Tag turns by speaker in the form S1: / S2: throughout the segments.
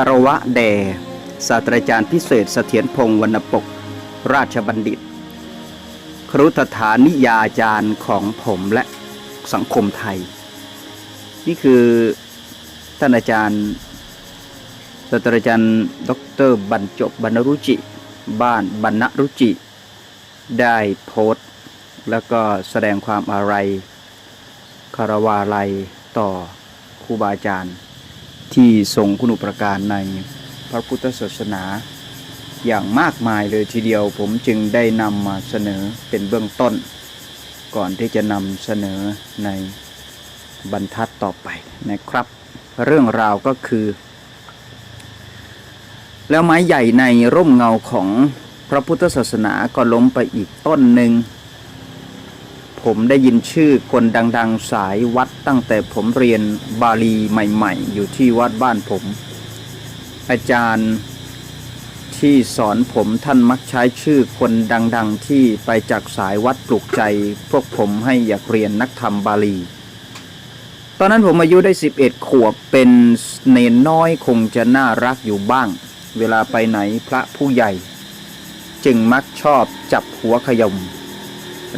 S1: คารวะแด่ศาสตราจารย์พิเศษเสถียรพงศ์วรรณปก ราชบัณฑิต ครุฑฐานิยาจารย์ของผมและสังคมไทย นี่คือท่านอาจารย์ศาสตราจารย์ ดรบรรจบบรรณรุจิ บ้านบรรณรุจิ ได้โพสต์ แล้วก็แสดงความอาลัยคารวาลัยต่อครูบาอาจารย์ ที่ทรงคุณุปการในพระพุทธศาสนาอย่างมากมายเลยทีเดียวผมจึงได้นำมาเสนอเป็นเบื้องต้น ก่อนที่จะนำเสนอในบรรทัดต่อไปนะครับ เรื่องราวก็คือ แล้วไม้ใหญ่ในร่มเงาของพระพุทธศาสนาก็ล้มไปอีกต้นหนึ่ง ผมได้ยินชื่อคนดังๆสายวัดตั้งแต่ผมเรียนบาลีใหม่ๆ อยู่ที่วัดบ้านผม อาจารย์ที่สอนผมท่านมักใช้ชื่อคนดัง ๆ ที่ไปจากสายวัดปลุกใจ พวกผมให้อยากเรียนนักธรรมบาลี ตอนนั้นผมอายุได้ 11 ขวบเป็นเนนน้อยคงจะน่ารักอยู่บ้าง เวลาไปไหนพระผู้ใหญ่ จึงมักชอบจับหัวขยม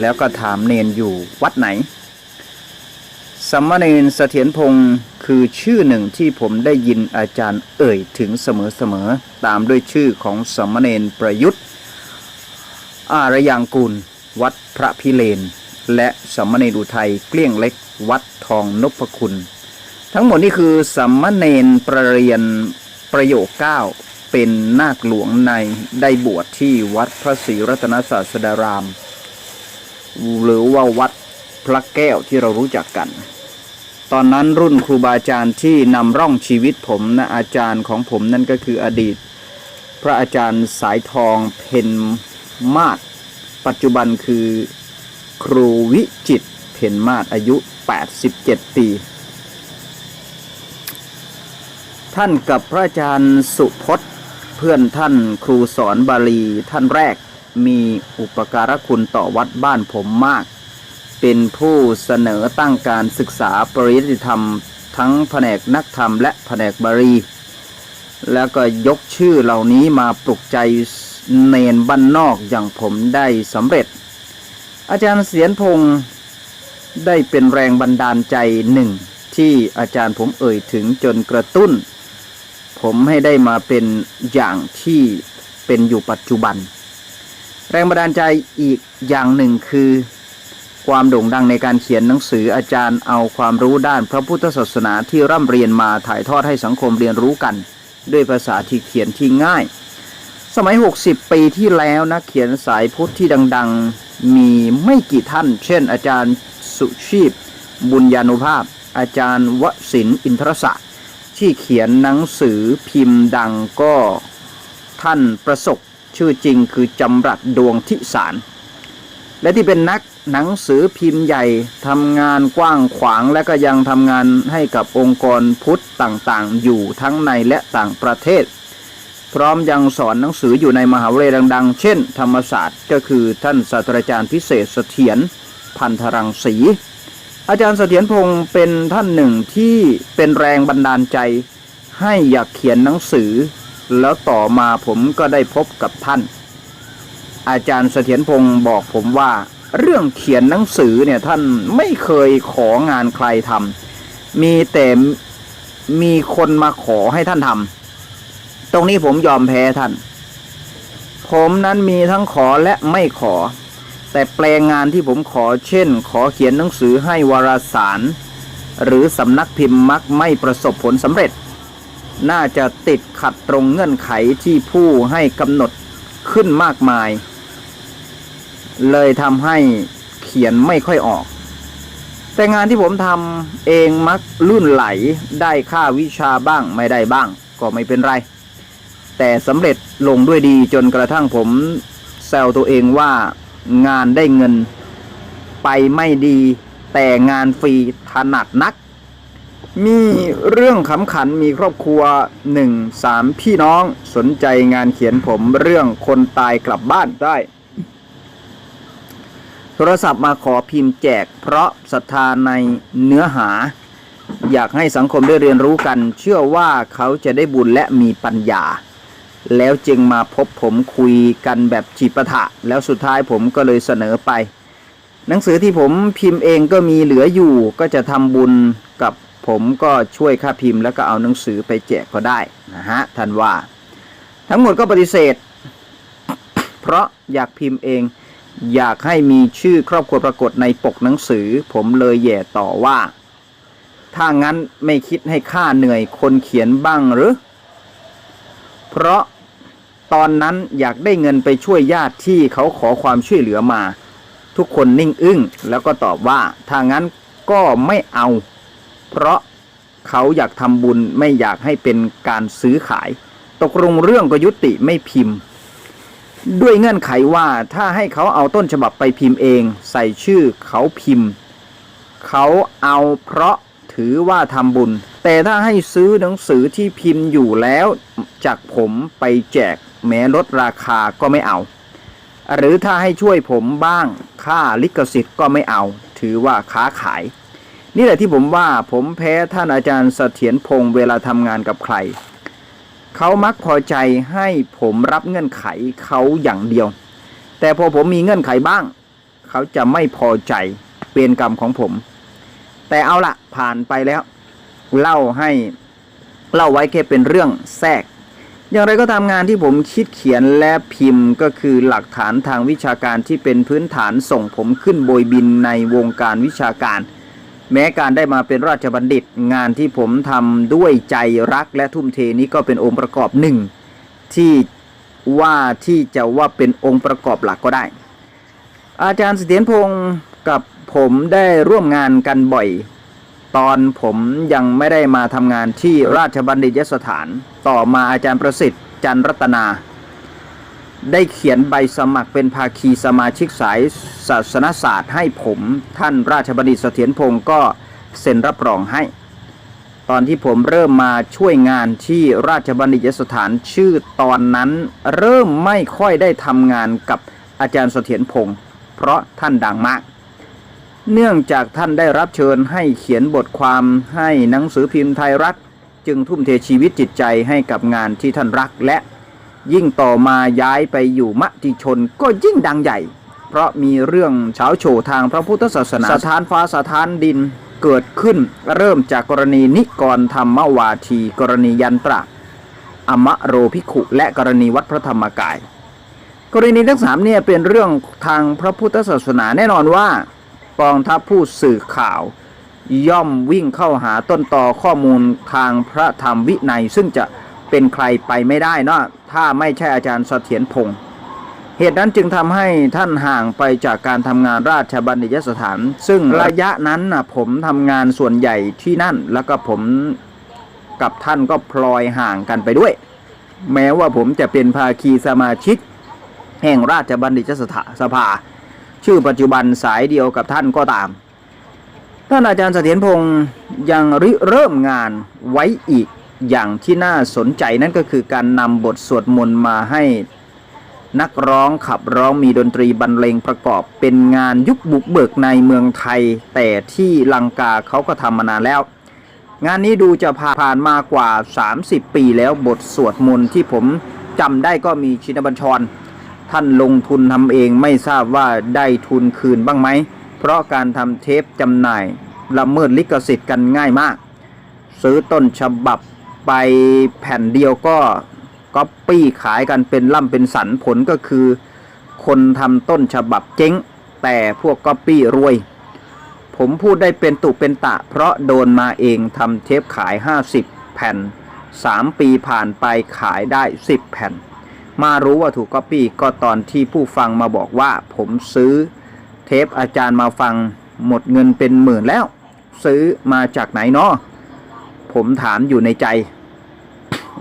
S1: แล้วก็ถามเนนอยู่วัดไหนสมมาเนนเสถียรพงศ์คือชื่อหนึ่งที่ผมได้ยินอาจารย์เอ่ยถึงเสมอๆตามด้วยชื่อของสมมาเนนประยุทธ์ อารยังกุลวัดพระพิเลน และสมมาเนนอุทัยเกลี้ยงเล็ก วัดทองนพคุณ ทั้งหมดนี่คือสมมาเนนประเรียนประโยคเก้าเป็นนาคหลวงในได้บวชที่วัดพระศรีรัตนศาสดาราม หรือว่าวัดพระแก้วที่เรารู้จักกัน ตอนนั้นรุ่นครูบาอาจารย์ที่นำร่องชีวิตผมนะอาจารย์ของผมนั่นก็คืออดีต พระอาจารย์สายทองเพนมาศปัจจุบันคือครูวิจิตเพนมาศอายุ 87 ปี ท่านกับพระอาจารย์สุพจน์เพื่อนท่านครูสอนบาลีท่านแรก มีอุปการะคุณต่อวัดบ้านผมมาก เป็นผู้เสนอตั้งการศึกษาปริยัติธรรม ทั้งแผนกนักธรรมและแผนกบาลีแล้วก็ยกชื่อเหล่านี้มาปลุกใจเนนบ้านนอกอย่างผมได้สำเร็จ อาจารย์เสียนพงศ์ได้เป็นแรงบันดาลใจหนึ่ง ที่อาจารย์ผมเอ่ยถึงจนกระตุ้น ผมให้ได้มาเป็นอย่างที่เป็นอยู่ปัจจุบัน แรงบันดาลใจอีกอย่างหนึ่งคือ ความโด่งดังในการเขียนหนังสืออาจารย์เอาความรู้ด้านพระพุทธศาสนาที่ร่ำเรียนมาถ่ายทอดให้สังคมเรียนรู้กัน ด้วยภาษาที่เขียนที่ง่าย สมัย 60 ปีที่แล้วนักเขียนสายพุทธที่ดัง ๆ มีไม่กี่ท่าน เช่น อาจารย์สุชีพ บุญญานุภาพ อาจารย์วสินอินทรศักดิ์ที่เขียนหนังสือพิมพ์ดังก็ท่านประสบ ชื่อจริงคือจำรัดดวงทิสาร และที่เป็นนักหนังสือพิมพ์ใหญ่ทำงานกว้างขวางและก็ยังทำงานให้กับองค์กรพุทธต่างๆ อยู่ทั้งในและต่างประเทศ พร้อมยังสอนหนังสืออยู่ในมหาวิทยาลัยดัง ๆ เช่น ธรรมศาสตร์ก็คือท่านศาสตราจารย์พิเศษเสถียรพันธรังสีอาจารย์เสถียรพงศ์เป็นท่านหนึ่งที่เป็นแรงบันดาลใจ ให้อยากเขียนหนังสือ แล้วต่อมาผมก็ได้พบกับท่าน อาจารย์เสถียรพงศ์บอกผมว่า เรื่องเขียนหนังสือเนี่ยท่านไม่เคยของานใครทำมีแต่มีคนมาขอให้ท่านทำตรงนี้ผมยอมแพ้ท่าน ผมนั้นมีทั้งขอและไม่ขอ แต่แปลงงานที่ผมขอเช่น ขอเขียนหนังสือให้วารสาร หรือสำนักพิมพ์มักไม่ประสบผลสำเร็จ น่าจะติดขัดตรงเงื่อนไขที่ผู้ให้กำหนดขึ้นมากมาย เลยทำให้เขียนไม่ค่อยออก แต่งานที่ผมทำเองมักลื่นไหลได้ค่าวิชาบ้างไม่ได้บ้าง ก็ไม่เป็นไร แต่สำเร็จลงด้วยดีจนกระทั่งผมแซวตัวเองว่างานได้เงิน ไปไม่ดี แต่งานฟรีถนัดนัก มีเรื่องขำขันมีครอบครัวหนึ่งสามพี่น้องสนใจงานเขียนผมเรื่องคนตายกลับบ้านได้ โทรศัพท์มาขอพิมพ์แจก เพราะศรัทธาในเนื้อหา อยากให้สังคมได้เรียนรู้กัน เชื่อว่าเขาจะได้บุญและมีปัญญา แล้วจึงมาพบผมคุยกันแบบจีบปะทะ แล้วสุดท้ายผมก็เลยเสนอไป หนังสือที่ผมพิมพ์เองก็มีเหลืออยู่ก็จะทำบุญกับ ผมก็ช่วยค่าพิมพ์แล้วก็เอาหนังสือไปแจกก็ได้นะฮะท่านว่า ทั้งหมดก็ปฏิเสธ เพราะอยากพิมพ์เอง อยากให้มีชื่อครอบครัวปรากฏในปกหนังสือ ผมเลยแย่ต่อว่า ถ้างั้นไม่คิดให้ค่าเหนื่อยคนเขียนบ้างหรือ เพราะตอนนั้นอยากได้เงินไปช่วยญาติที่เขาขอความช่วยเหลือมา ทุกคนนิ่งอึ้ง แล้วก็ตอบว่าถ้างั้นก็ไม่เอา เพราะเขาอยากทำบุญไม่อยากให้เป็นการซื้อขาย ตกลงเรื่องก็ยุติไม่พิมพ์ ด้วยเงื่อนไขว่าถ้าให้เขาเอาต้นฉบับไปพิมพ์เอง ใส่ชื่อเขาพิมพ์ เขาเอาเพราะถือว่าทำบุญ แต่ถ้าให้ซื้อหนังสือที่พิมพ์อยู่แล้ว จากผมไปแจกแม้ลดราคาก็ไม่เอา หรือถ้าให้ช่วยผมบ้างค่าลิขสิทธิ์ก็ไม่เอา ถือว่าค้าขาย นี่แหละที่ผมว่าผมแพ้ท่านอาจารย์เสถียรพงศ์เวลาทำงานกับใคร เขามักพอใจให้ผมรับเงื่อนไขเขาอย่างเดียว แต่พอผมมีเงื่อนไขบ้าง เขาจะไม่พอใจเป็นกรรมของผม แต่เอาละผ่านไปแล้ว เล่าให้เล่าไว้แค่เป็นเรื่องแทรก อย่างไรก็ตามงานที่ผมคิดเขียนและพิมพ์ก็คือหลักฐานทางวิชาการที่เป็นพื้นฐานส่งผมขึ้นโบยบินในวงการวิชาการ แม้การได้มาเป็นราชบัณฑิต งานที่ผมทำด้วยใจรักและทุ่มเทนี้ก็เป็นองค์ประกอบหนึ่ง ที่ว่าที่จะว่าเป็นองค์ประกอบหลักก็ได้ อาจารย์เสถียรพงศ์กับผมได้ร่วมงานกันบ่อย ตอนผมยังไม่ได้มาทำงานที่ราชบัณฑิตยสถาน ต่อมาอาจารย์ประสิทธิ์จันร์รัตนา ได้เขียนใบสมัครเป็นภาคีสมาชิกสายศาสนศาสตร์ให้ผม ท่านราชบัณฑิตเสถียรพงศ์ก็เซ็นรับรองให้ ตอนที่ผมเริ่มมาช่วยงานที่ราชบัณฑิตยสถานชื่อตอนนั้น เริ่มไม่ค่อยได้ทำงานกับอาจารย์เสถียรพงศ์เพราะท่านดังมาก เนื่องจากท่านได้รับเชิญให้เขียนบทความให้หนังสือพิมพ์ไทยรัฐ จึงทุ่มเทชีวิตจิตใจให้กับงานที่ท่านรักและ ยิ่งต่อมาย้ายไปอยู่มติชนก็ยิ่งดังใหญ่ เพราะมีเรื่องเฉาโฉทางพระพุทธศาสนาสถานฟ้าสถานดินเกิดขึ้นเริ่มจากกรณีนิกรธรรมวาที กรณียันตระอมะโรภิกขุ และกรณีวัดพระธรรมกาย กรณีทั้งสามเนี่ยเป็นเรื่องทางพระพุทธศาสนาแน่นอนว่ากองทัพผู้สื่อข่าว ย่อมวิ่งเข้าหาต้นตอข้อมูลทางพระธรรมวินัยซึ่งจะ เป็นใครไปไม่ได้เนาะถ้าไม่ใช่อาจารย์เสถียรพงศ์เหตุนั้นจึงทำให้ท่านห่างไปจากการทำงานราชบัณฑิตยสถาน ซึ่งระยะนั้นนะผมทำงานส่วนใหญ่ที่นั่น แล้วก็ผมกับท่านก็พลอยห่างกันไปด้วย แม้ว่าผมจะเป็นภาคีสมาชิก แห่งราชบัณฑิตยสภา ชื่อปัจจุบันสายเดียวกับท่านก็ตาม ท่านอาจารย์เสถียรพงศ์ยังริเริ่มงานไว้อีก อย่างที่น่าสนใจนั่นก็คือการนำบทสวดมนต์มาให้นักร้องขับร้องมีดนตรีบรรเลงประกอบเป็นงานยุคบุกเบิกในเมืองไทย แต่ที่ลังกาเขาก็ทำมานานแล้ว งานนี้ดูจะผ่านมากว่า 30 ปีแล้วบทสวดมนต์ที่ผมจำได้ก็มีชินบัญชร ท่านลงทุนทำเองไม่ทราบว่าได้ทุนคืนบ้างไหม เพราะการทำเทปจำหน่ายละเมิดลิขสิทธิ์กันง่ายมาก ซื้อต้นฉบับ ไปแผ่นเดียวก็ก๊อปปี้ขายกันเป็นล่ำเป็นสันผลก็คือ คนทำต้นฉบับเจ๊ง แต่พวกก๊อปปี้รวย ผมพูดได้เป็นตุเป็นตะ เพราะโดนมาเองทำเทปขาย 50 แผ่น 3 ปีผ่านไปขายได้ 10 แผ่น มารู้ว่าถูกก๊อปปี้ก็ตอนที่ผู้ฟังมาบอกว่า ผมซื้อเทปอาจารย์มาฟังหมดเงินเป็นหมื่นแล้ว ซื้อมาจากไหนเนาะผมถามอยู่ในใจ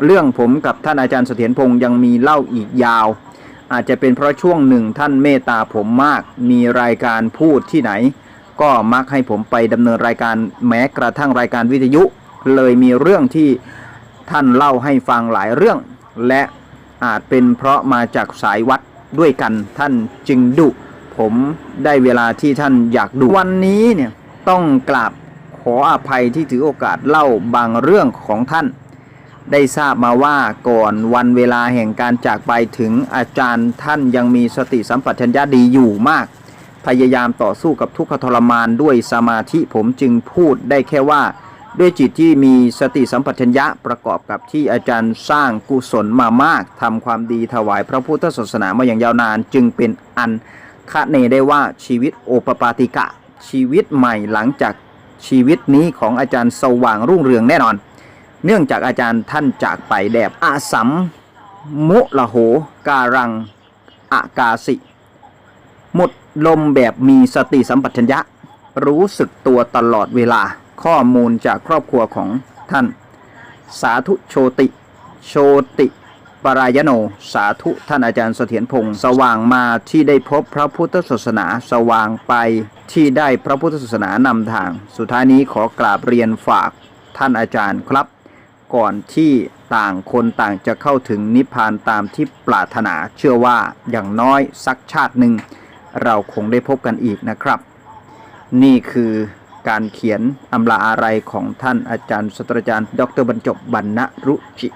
S1: เรื่องผมกับท่านอาจารย์เสถียรพงศ์ยังมีเล่าอีกยาว อาจจะเป็นเพราะช่วงหนึ่งท่านเมตตาผมมากมีรายการพูดที่ไหน ก็มักให้ผมไปดำเนินรายการแม้กระทั่งรายการวิทยุ เลยมีเรื่องที่ท่านเล่าให้ฟังหลายเรื่อง และอาจเป็นเพราะมาจากสายวัดด้วยกันท่านจึงดุผมได้เวลาที่ท่านอยากดุวันนี้เนี่ยต้องกราบขออภัยที่ถือโอกาสเล่าบางเรื่องของท่าน ได้ทราบมาว่าก่อนวันเวลาแห่งการจากไปถึงอาจารย์ท่านยังมีสติสัมปชัญญะดีอยู่มาก พยายามต่อสู้กับทุกขทรมานด้วยสมาธิผมจึงพูดได้แค่ว่า ด้วยจิตที่มีสติสัมปชัญญะประกอบกับที่อาจารย์สร้างกุศลมามากทำความดีถวายพระพุทธศาสนามาอย่างยาวนาน จึงเป็นอันคาดเนได้ว่าชีวิตโอปปาติกะ ชีวิตใหม่หลังจากชีวิตนี้ของอาจารย์สว่างรุ่งเรืองแน่นอน เนื่องจากอาจารย์ท่านจากไปแดบอาสัมมุละโหการังอากาสิ หมดลมแบบมีสติสัมปชัญญะ รู้สึกตัวตลอดเวลาข้อมูลจากครอบครัวของท่าน สาธุโชติ โชติปรายโน สาธุท่านอาจารย์เสถียรพงศ์สว่างมาที่ได้พบพระพุทธศาสนาสว่างไปที่ได้พระพุทธศาสนานำทาง สุดท้ายนี้ขอกราบเรียนฝากท่านอาจารย์ครับ ก่อนที่ต่างคนต่างจะเข้าถึงนิพพานตามที่ปรารถนาเชื่อว่าอย่างน้อยสักชาติหนึ่ง เราคงได้พบกันอีกนะครับ นี่คือการเขียนอำลาอะไรของท่านอาจารย์ศาสตราจารย์ ดรบรรจบบรรณรุจิ